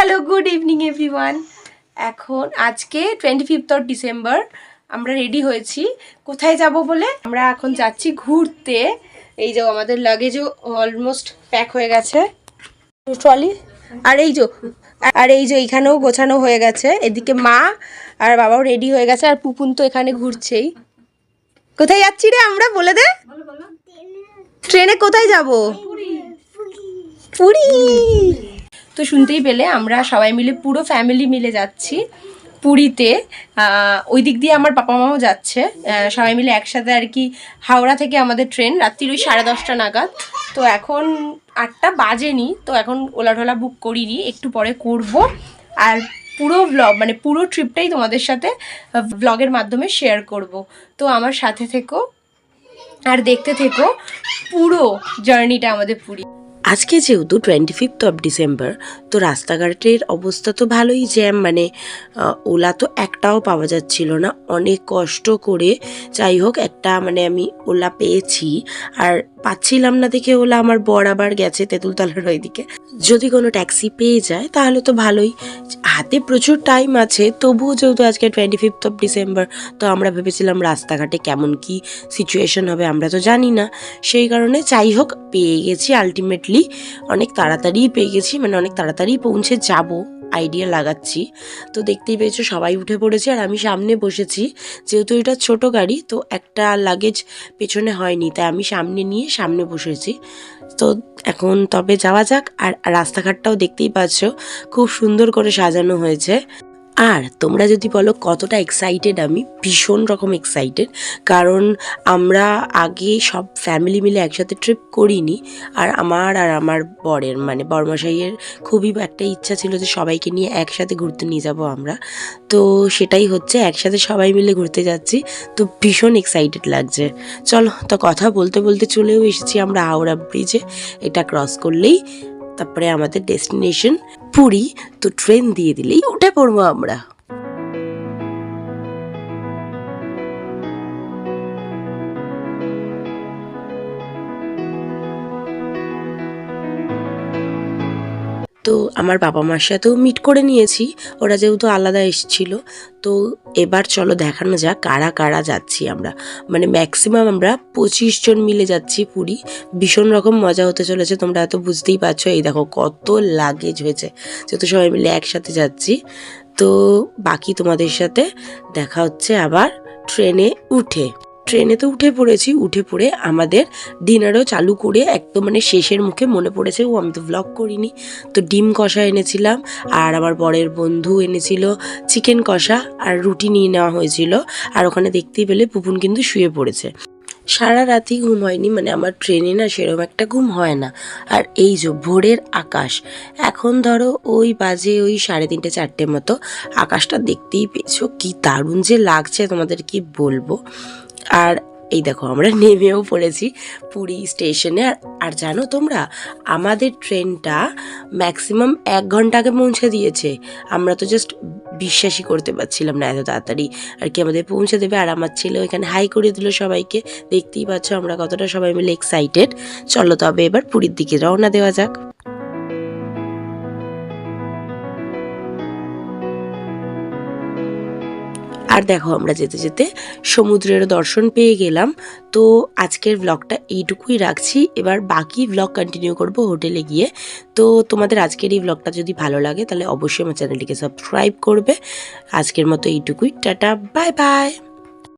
Hello good evening everyone এখন আজকে twenty fifth of December আমরা রেডি হয়েছি। কোথায় যাব বলে? আমরা এখন যাচ্ছি ঘুরতে। এই যে আমাদের লাগেজও অলমোস্ট প্যাক হয়ে গেছে। ট্রলি আর এই যে আর এই যে এইখানেও গোছানো হয়ে গেছে। এদিকে মা আর বাবাও রেডি হয়ে গেছে আর পুপুন তো এখানে ঘুরছেই। কোথায় যাচ্ছি রে আমরা বলে দে। ট্রেনে কোথায় যাব? পুরী। তো শুনতেই পেলে, আমরা সবাই মিলে পুরো ফ্যামিলি মিলে যাচ্ছি পুরীতে। ওই দিক দিয়ে আমার বাবা মাও যাচ্ছে। সবাই মিলে একসাথে আর কি হাওড়া থেকে আমাদের ট্রেন রাত্রির ওই সাড়ে দশটা নাগাদ। তো এখন আটটা বাজেনি, তো এখন ওলা টোলা বুক করিনি, একটু পরে করব। আর পুরো ব্লগ মানে পুরো ট্রিপটাই তোমাদের সাথে ব্লগের মাধ্যমে শেয়ার করব। তো আমার সাথে থেকো, আর দেখতে থেকো পুরো জার্নিটা আমাদের পুরী। আজকে যেহেতু টোয়েন্টি ফিফথ অফ ডিসেম্বর তো রাস্তাঘাটের অবস্থা তো ভালোই জ্যাম মানে ওলা তো একটাও পাওয়া যাচ্ছিল না। অনেক কষ্ট করে যাই হোক, একটা মানে আমি ওলা পেয়েছি। আর পাচ্ছিলাম না দেখে ওলা আমার বর আবার গেছে তেঁতুলতলার ওইদিকে। যদি কোনো ট্যাক্সি পেয়ে যায়, তাহলে তো ভালোই। হাতে প্রচুর টাইম আছে, তবুও যেহেতু আজকে টোয়েন্টি ফিফথ অফ ডিসেম্বর তো আমরা ভেবেছিলাম রাস্তাঘাটে কেমন কি সিচুয়েশন হবে, আমরা তো জানি না। সেই কারণে যাই হোক, পেয়ে গেছি আলটিমেটলি অনেক তাড়াতাড়ি পেয়ে গেছি মানে অনেক তাড়াতাড়ি পৌঁছে যাব আইডিয়া লাগাচ্ছি। তো দেখতেই পেয়েছ সবাই উঠে পড়েছে আর আমি সামনে বসেছি, যেহেতু এটা ছোট গাড়ি, তো একটা লাগেজ পেছনে হয়নি, তাই আমি সামনে নিয়ে সামনে বসেছি। তো এখন তবে যাওয়া যাক আর রাস্তাঘাটটাও দেখতেই পাচ্ছ, খুব সুন্দর করে সাজানো হয়েছে। আর তোমরা যদি বলো কতটা এক্সাইটেড আমি ভীষণ রকম এক্সাইটেড কারণ আমরা আগে সব ফ্যামিলি মিলে একসাথে ট্রিপ করিনি, আর আমার আর আমার বরের মানে বর্মশাইয়ের খুবই একটা ইচ্ছা ছিল যে সবাইকে নিয়ে একসাথে ঘুরতে নিয়ে যাব আমরা। তো সেটাই হচ্ছে, একসাথে সবাই মিলে ঘুরতে যাচ্ছি, তো ভীষণ এক্সাইটেড লাগছে। চলো, তো কথা বলতে বলতে চলেও এসেছি আমরা হাওড়া ব্রিজে এটা ক্রস করলেই তারপরে আমাদের ডেস্টিনেশন পুরী তো ট্রেন দিয়ে দিলেই উঠে পড়ব আমরা। তো আমার বাবা মার সাথেও মিট করে নিয়েছি। ওরা যেহেতু আলাদা এসেছিল, তো এবার চলো দেখানো যাক কারা কারা যাচ্ছি আমরা। মানে ম্যাক্সিমাম আমরা পঁচিশ জন মিলে যাচ্ছি পুরী। ভীষণ রকম মজা হতে চলেছে, তোমরা এত বুঝতেই পারছ। এই দেখো কত লাগেজ হয়েছে, যেহেতু সবাই মিলে একসাথে যাচ্ছি। তো বাকি তোমাদের সাথে দেখা হচ্ছে আবার ট্রেনে উঠে। ট্রেনে তো উঠে পড়েছি, উঠে পড়ে আমাদের ডিনারও চালু করে একদম মানে শেষের মুখে মনে পড়েছে, ও, আমি তো ভ্লগ করিনি। তো ডিম কষা এনেছিলাম আর আমার বরের বন্ধু এনেছিল চিকেন কষা আর রুটি নিয়ে নেওয়া হয়েছিল আর ওখানে দেখতেই পেলে পুপুন কিন্তু শুয়ে পড়েছে। সারা রাতি ঘুম হয়নি মানে আমার ট্রেনে না সেরকম একটা ঘুম হয় না। আর এই যে ভোরের আকাশ, এখন ধরো ওই বাজে ওই সাড়ে তিনটে চারটে মতো, আকাশটা দেখতেই পেয়েছ, কি দারুণ যে লাগছে তোমাদের কি বলব? আর এই দেখো, আমরা নেমেও পড়েছি পুরী স্টেশনে। আর আর জানো তোমরা, আমাদের ট্রেনটা ম্যাক্সিমাম এক ঘণ্টা আগে পৌঁছে দিয়েছে। আমরা তো জাস্ট বিশ্বাসই করতে পারছিলাম না এত তাড়াতাড়ি। আর কি আমাদের পৌঁছে দেবে? আর আমার ছেলে ওইখানে হাই করে দিল সবাইকে। দেখতেই পাচ্ছ আমরা কতটা সবাই মিলে এক্সাইটেড চলো তবে এবার পুরীর দিকে রওনা দেওয়া যাক। আর দেখো আমরা যেতে যেতে সমুদ্রের দর্শন পেয়ে গেলাম। তো আজকের ব্লগটা এইটুকুই রাখছি। এবার বাকি ব্লগ কন্টিনিউ করব হোটেলে গিয়ে। তো তোমাদের আজকের এই ব্লগটা যদি ভালো লাগে তাহলে অবশ্যই আমার চ্যানেলটিকে সাবস্ক্রাইব করবে। আজকের মতো এইটুকুই। Tata bye bye